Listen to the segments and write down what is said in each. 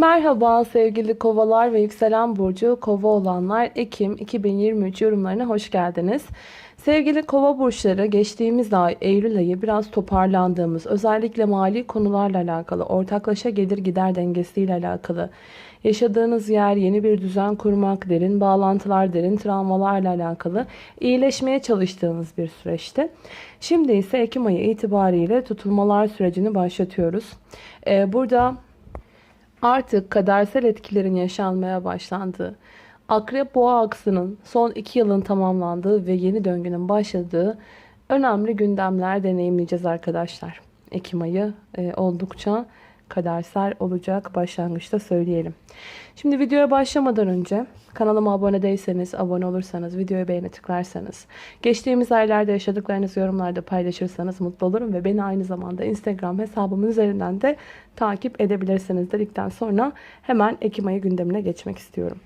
Merhaba sevgili kovalar ve yükselen burcu kova olanlar Ekim 2023 yorumlarına hoş geldiniz. Sevgili kova burçları geçtiğimiz ay Eylül ayı biraz toparlandığımız özellikle mali konularla alakalı ortaklaşa gelir gider dengesiyle alakalı yaşadığınız yer yeni bir düzen kurmak derin bağlantılar derin travmalarla alakalı iyileşmeye çalıştığınız bir süreçti. Şimdi ise Ekim ayı itibariyle tutulmalar sürecini başlatıyoruz. Ee, burada artık kadersel etkilerin yaşanmaya başlandığı, Akrep Boğa aksının son iki yılın tamamlandığı ve yeni döngünün başladığı önemli gündemler deneyimleyeceğiz arkadaşlar. Ekim ayı e, oldukça kadersel olacak başlangıçta söyleyelim. Şimdi videoya başlamadan önce kanalıma abone değilseniz, abone olursanız, videoya beğeni tıklarsanız, geçtiğimiz aylarda yaşadıklarınızı yorumlarda paylaşırsanız mutlu olurum ve beni aynı zamanda Instagram hesabımın üzerinden de takip edebilirsiniz dedikten sonra hemen Ekim ayı gündemine geçmek istiyorum.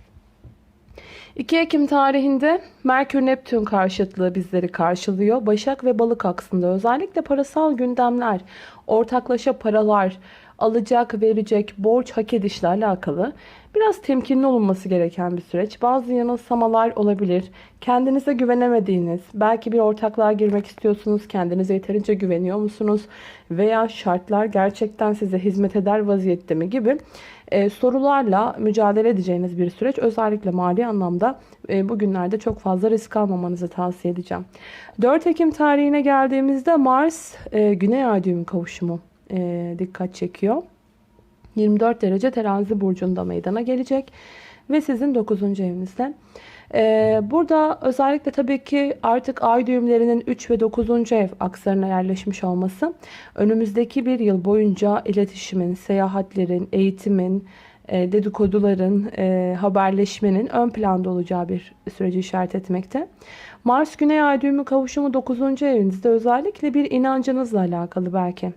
2 Ekim tarihinde Merkür Neptün karşıtlığı bizleri karşılıyor. Başak ve Balık aksında özellikle parasal gündemler, ortaklaşa paralar, alacak, verecek, borç, hak edişle alakalı biraz temkinli olunması gereken bir süreç. Bazı yanılsamalar olabilir. Kendinize güvenemediğiniz, belki bir ortaklığa girmek istiyorsunuz, kendinize yeterince güveniyor musunuz? Veya şartlar gerçekten size hizmet eder vaziyette mi gibi e, sorularla mücadele edeceğiniz bir süreç. Özellikle mali anlamda e, bugünlerde çok fazla risk almamanızı tavsiye edeceğim. 4 Ekim tarihine geldiğimizde Mars e, Güney Ay düğümü kavuşumu e, dikkat çekiyor. 24 derece terazi burcunda meydana gelecek ve sizin 9. evinizde. Ee, burada özellikle tabii ki artık ay düğümlerinin 3 ve 9. ev akslarına yerleşmiş olması önümüzdeki bir yıl boyunca iletişimin, seyahatlerin, eğitimin, dedikoduların, e, haberleşmenin ön planda olacağı bir süreci işaret etmekte. Mars Güney Ay düğümü kavuşumu 9. evinizde özellikle bir inancınızla alakalı belki.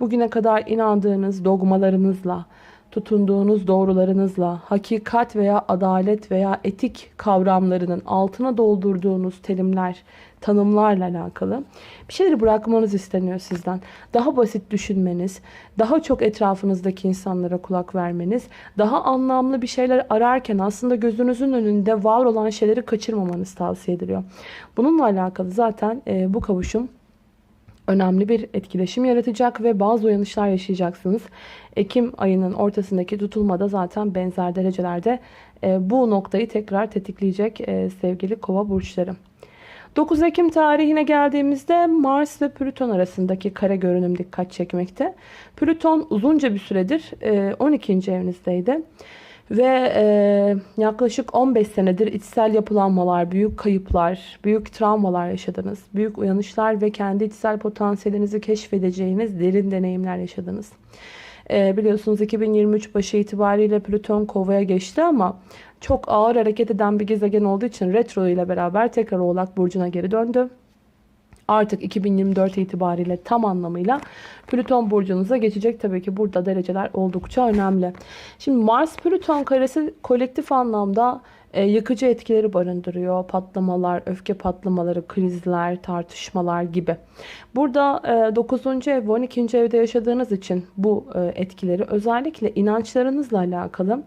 Bugüne kadar inandığınız dogmalarınızla, tutunduğunuz doğrularınızla, hakikat veya adalet veya etik kavramlarının altına doldurduğunuz terimler, tanımlarla alakalı bir şeyleri bırakmanız isteniyor sizden. Daha basit düşünmeniz, daha çok etrafınızdaki insanlara kulak vermeniz, daha anlamlı bir şeyler ararken aslında gözünüzün önünde var olan şeyleri kaçırmamanız tavsiye ediliyor. Bununla alakalı zaten bu kavuşum önemli bir etkileşim yaratacak ve bazı uyanışlar yaşayacaksınız. Ekim ayının ortasındaki tutulmada zaten benzer derecelerde e, bu noktayı tekrar tetikleyecek e, sevgili kova burçları. 9 Ekim tarihine geldiğimizde Mars ve Plüton arasındaki kare görünüm dikkat çekmekte. Plüton uzunca bir süredir 12. E, evinizdeydi. Ve e, yaklaşık 15 senedir içsel yapılanmalar, büyük kayıplar, büyük travmalar yaşadınız. Büyük uyanışlar ve kendi içsel potansiyelinizi keşfedeceğiniz derin deneyimler yaşadınız. E, biliyorsunuz 2023 başı itibariyle Plüton kovaya geçti ama çok ağır hareket eden bir gezegen olduğu için retro ile beraber tekrar Oğlak Burcu'na geri döndü artık 2024 itibariyle tam anlamıyla Plüton burcunuza geçecek. Tabii ki burada dereceler oldukça önemli. Şimdi Mars Plüton karesi kolektif anlamda e, yıkıcı etkileri barındırıyor. Patlamalar, öfke patlamaları, krizler, tartışmalar gibi. Burada e, 9. ev ve 12. evde yaşadığınız için bu e, etkileri özellikle inançlarınızla alakalı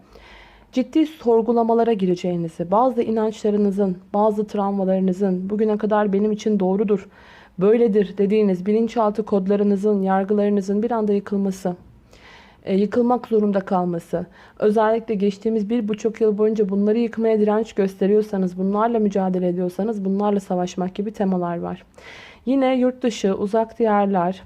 ciddi sorgulamalara gireceğinizi, bazı inançlarınızın, bazı travmalarınızın bugüne kadar benim için doğrudur, böyledir dediğiniz bilinçaltı kodlarınızın, yargılarınızın bir anda yıkılması, e, yıkılmak zorunda kalması, özellikle geçtiğimiz bir buçuk yıl boyunca bunları yıkmaya direnç gösteriyorsanız, bunlarla mücadele ediyorsanız bunlarla savaşmak gibi temalar var. Yine yurt dışı, uzak diyarlar,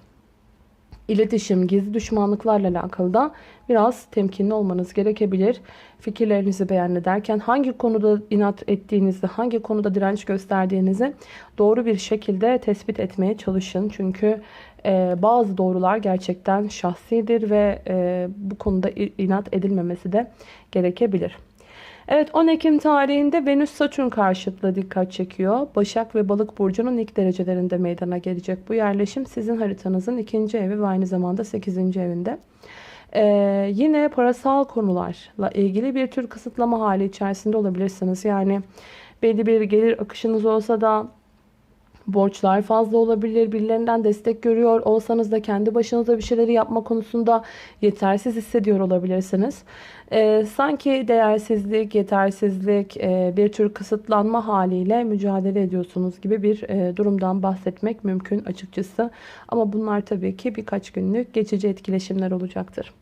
iletişim, gizli düşmanlıklarla alakalı da biraz temkinli olmanız gerekebilir. Fikirlerinizi beyan ederken hangi konuda inat ettiğinizi, hangi konuda direnç gösterdiğinizi doğru bir şekilde tespit etmeye çalışın. Çünkü e, bazı doğrular gerçekten şahsidir ve e, bu konuda inat edilmemesi de gerekebilir. Evet 10 Ekim tarihinde Venüs Satürn karşıtlığı dikkat çekiyor. Başak ve Balık burcunun ilk derecelerinde meydana gelecek bu yerleşim sizin haritanızın ikinci evi ve aynı zamanda 8. evinde. Ee, yine parasal konularla ilgili bir tür kısıtlama hali içerisinde olabilirsiniz. Yani belli bir gelir akışınız olsa da Borçlar fazla olabilir. Birilerinden destek görüyor olsanız da kendi başınıza bir şeyleri yapma konusunda yetersiz hissediyor olabilirsiniz. Ee, sanki değersizlik, yetersizlik, e, bir tür kısıtlanma haliyle mücadele ediyorsunuz gibi bir e, durumdan bahsetmek mümkün açıkçası. Ama bunlar tabii ki birkaç günlük geçici etkileşimler olacaktır.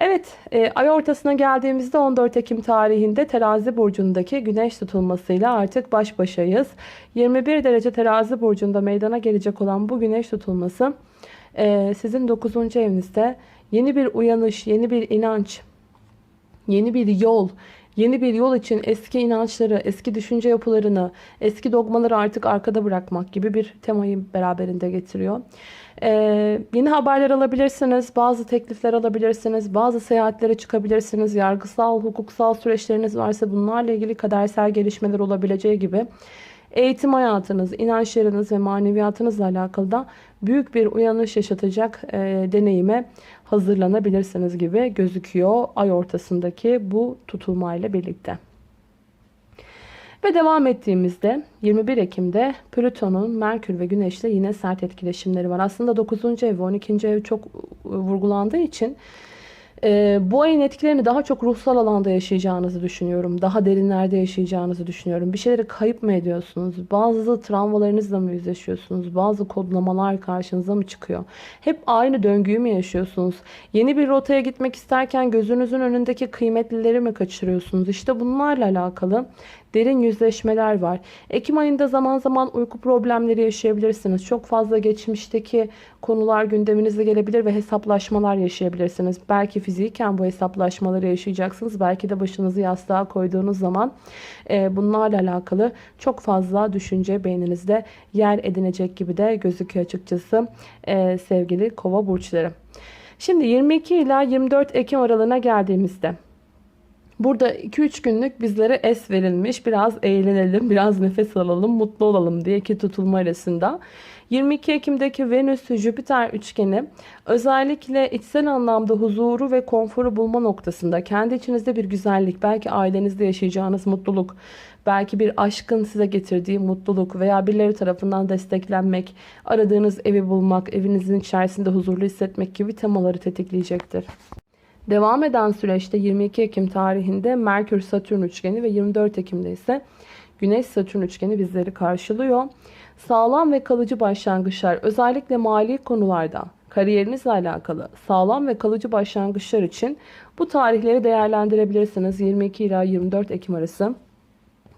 Evet, e, ay ortasına geldiğimizde 14 Ekim tarihinde terazi burcundaki güneş tutulmasıyla artık baş başayız. 21 derece terazi burcunda meydana gelecek olan bu güneş tutulması e, sizin 9. evinizde yeni bir uyanış, yeni bir inanç, yeni bir yol, yeni bir yol için eski inançları, eski düşünce yapılarını, eski dogmaları artık arkada bırakmak gibi bir temayı beraberinde getiriyor. Ee, yeni haberler alabilirsiniz, bazı teklifler alabilirsiniz, bazı seyahatlere çıkabilirsiniz, yargısal, hukuksal süreçleriniz varsa bunlarla ilgili kadersel gelişmeler olabileceği gibi eğitim hayatınız, inançlarınız ve maneviyatınızla alakalı da büyük bir uyanış yaşatacak e, deneyime hazırlanabilirsiniz gibi gözüküyor ay ortasındaki bu tutulmayla birlikte. Ve devam ettiğimizde 21 Ekim'de Plüton'un Merkür ve Güneş'le yine sert etkileşimleri var. Aslında 9. ev ve 12. ev çok vurgulandığı için e, bu ayın etkilerini daha çok ruhsal alanda yaşayacağınızı düşünüyorum. Daha derinlerde yaşayacağınızı düşünüyorum. Bir şeyleri kayıp mı ediyorsunuz? Bazı travmalarınızla mı yüzleşiyorsunuz? Bazı kodlamalar karşınıza mı çıkıyor? Hep aynı döngüyü mü yaşıyorsunuz? Yeni bir rotaya gitmek isterken gözünüzün önündeki kıymetlileri mi kaçırıyorsunuz? İşte bunlarla alakalı derin yüzleşmeler var. Ekim ayında zaman zaman uyku problemleri yaşayabilirsiniz. Çok fazla geçmişteki konular gündeminize gelebilir ve hesaplaşmalar yaşayabilirsiniz. Belki fiziken bu hesaplaşmaları yaşayacaksınız. Belki de başınızı yastığa koyduğunuz zaman e, bunlarla alakalı çok fazla düşünce beyninizde yer edinecek gibi de gözüküyor açıkçası e, sevgili kova burçları. Şimdi 22 ila 24 Ekim aralığına geldiğimizde Burada 2-3 günlük bizlere es verilmiş. Biraz eğlenelim, biraz nefes alalım, mutlu olalım diye iki tutulma arasında. 22 Ekim'deki Venüs-Jüpiter üçgeni özellikle içsel anlamda huzuru ve konforu bulma noktasında kendi içinizde bir güzellik, belki ailenizde yaşayacağınız mutluluk, belki bir aşkın size getirdiği mutluluk veya birileri tarafından desteklenmek, aradığınız evi bulmak, evinizin içerisinde huzurlu hissetmek gibi temaları tetikleyecektir. Devam eden süreçte 22 Ekim tarihinde Merkür-Satürn üçgeni ve 24 Ekim'de ise Güneş-Satürn üçgeni bizleri karşılıyor. Sağlam ve kalıcı başlangıçlar özellikle mali konularda kariyerinizle alakalı sağlam ve kalıcı başlangıçlar için bu tarihleri değerlendirebilirsiniz. 22 ila 24 Ekim arası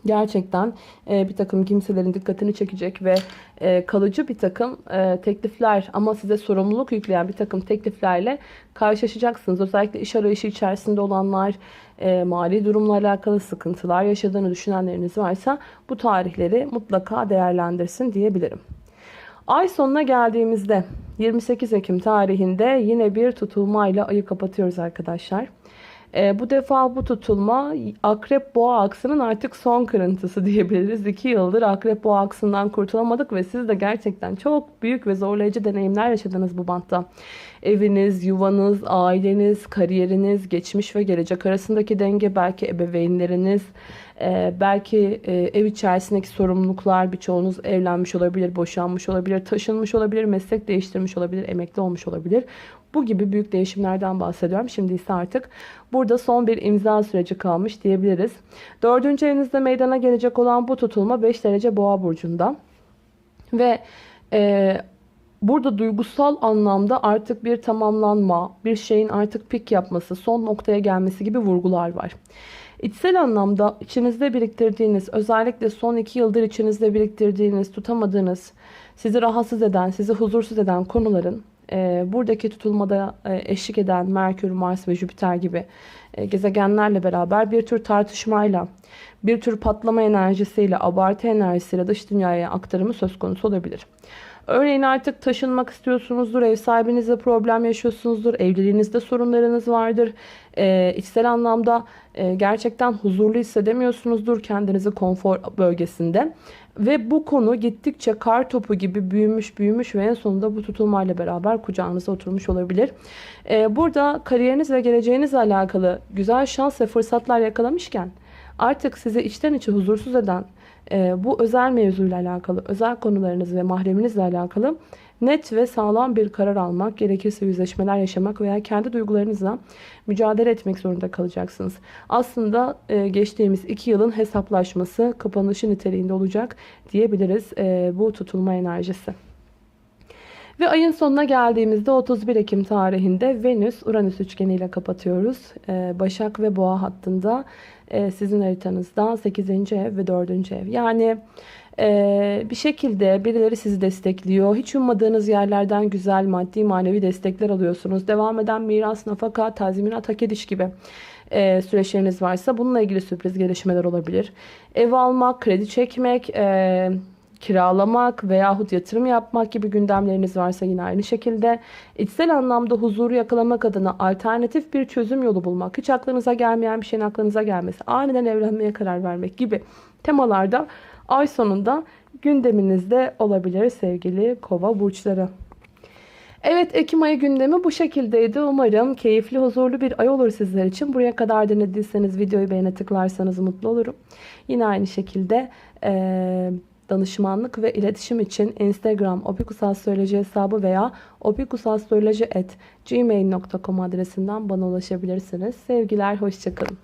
gerçekten e, bir takım kimselerin dikkatini çekecek ve e, kalıcı bir takım e, teklifler ama size sorumluluk yükleyen bir takım tekliflerle karşılaşacaksınız. Özellikle iş arayışı içerisinde olanlar, e, mali durumla alakalı sıkıntılar yaşadığını düşünenleriniz varsa bu tarihleri mutlaka değerlendirsin diyebilirim. Ay sonuna geldiğimizde 28 Ekim tarihinde yine bir tutulmayla ayı kapatıyoruz arkadaşlar. E, bu defa bu tutulma akrep boğa aksının artık son kırıntısı diyebiliriz. İki yıldır akrep boğa aksından kurtulamadık ve siz de gerçekten çok büyük ve zorlayıcı deneyimler yaşadınız bu bantta. Eviniz, yuvanız, aileniz, kariyeriniz, geçmiş ve gelecek arasındaki denge, belki ebeveynleriniz, ee, belki e, ev içerisindeki sorumluluklar birçoğunuz evlenmiş olabilir, boşanmış olabilir, taşınmış olabilir, meslek değiştirmiş olabilir, emekli olmuş olabilir. Bu gibi büyük değişimlerden bahsediyorum. Şimdi ise artık burada son bir imza süreci kalmış diyebiliriz. Dördüncü evinizde meydana gelecek olan bu tutulma 5 derece boğa burcunda. Ve e, burada duygusal anlamda artık bir tamamlanma, bir şeyin artık pik yapması, son noktaya gelmesi gibi vurgular var. İçsel anlamda içinizde biriktirdiğiniz, özellikle son iki yıldır içinizde biriktirdiğiniz, tutamadığınız, sizi rahatsız eden, sizi huzursuz eden konuların e, buradaki tutulmada e, eşlik eden Merkür, Mars ve Jüpiter gibi e, gezegenlerle beraber bir tür tartışmayla, bir tür patlama enerjisiyle, abartı enerjisiyle dış dünyaya aktarımı söz konusu olabilir. Örneğin artık taşınmak istiyorsunuzdur, ev sahibinizle problem yaşıyorsunuzdur, evliliğinizde sorunlarınız vardır. E, içsel anlamda e, gerçekten huzurlu hissedemiyorsunuzdur kendinizi konfor bölgesinde. Ve bu konu gittikçe kar topu gibi büyümüş büyümüş ve en sonunda bu tutulmayla beraber kucağınıza oturmuş olabilir. E, burada kariyeriniz ve geleceğinizle alakalı güzel şans ve fırsatlar yakalamışken artık sizi içten içe huzursuz eden e, bu özel mevzuyla alakalı, özel konularınız ve mahreminizle alakalı net ve sağlam bir karar almak, gerekirse yüzleşmeler yaşamak veya kendi duygularınızla mücadele etmek zorunda kalacaksınız. Aslında e, geçtiğimiz iki yılın hesaplaşması, kapanışı niteliğinde olacak diyebiliriz e, bu tutulma enerjisi. Ve ayın sonuna geldiğimizde 31 Ekim tarihinde Venüs-Uranüs üçgeniyle kapatıyoruz. Ee, Başak ve Boğa hattında e, sizin haritanızda 8. ev ve 4. ev. Yani e, bir şekilde birileri sizi destekliyor. Hiç ummadığınız yerlerden güzel maddi manevi destekler alıyorsunuz. Devam eden miras, nafaka, tazminat, hak ediş gibi e, süreçleriniz varsa bununla ilgili sürpriz gelişmeler olabilir. Ev almak, kredi çekmek, e, kiralamak veyahut yatırım yapmak gibi gündemleriniz varsa yine aynı şekilde içsel anlamda huzuru yakalamak adına alternatif bir çözüm yolu bulmak, hiç aklınıza gelmeyen bir şeyin aklınıza gelmesi, aniden evlenmeye karar vermek gibi temalarda ay sonunda gündeminizde olabilir sevgili kova burçları. Evet Ekim ayı gündemi bu şekildeydi. Umarım keyifli, huzurlu bir ay olur sizler için. Buraya kadar dinlediyseniz videoyu beğene tıklarsanız mutlu olurum. Yine aynı şekilde eee danışmanlık ve iletişim için Instagram opikusastroloji hesabı veya opikusastroloji.gmail.com adresinden bana ulaşabilirsiniz. Sevgiler, hoşçakalın.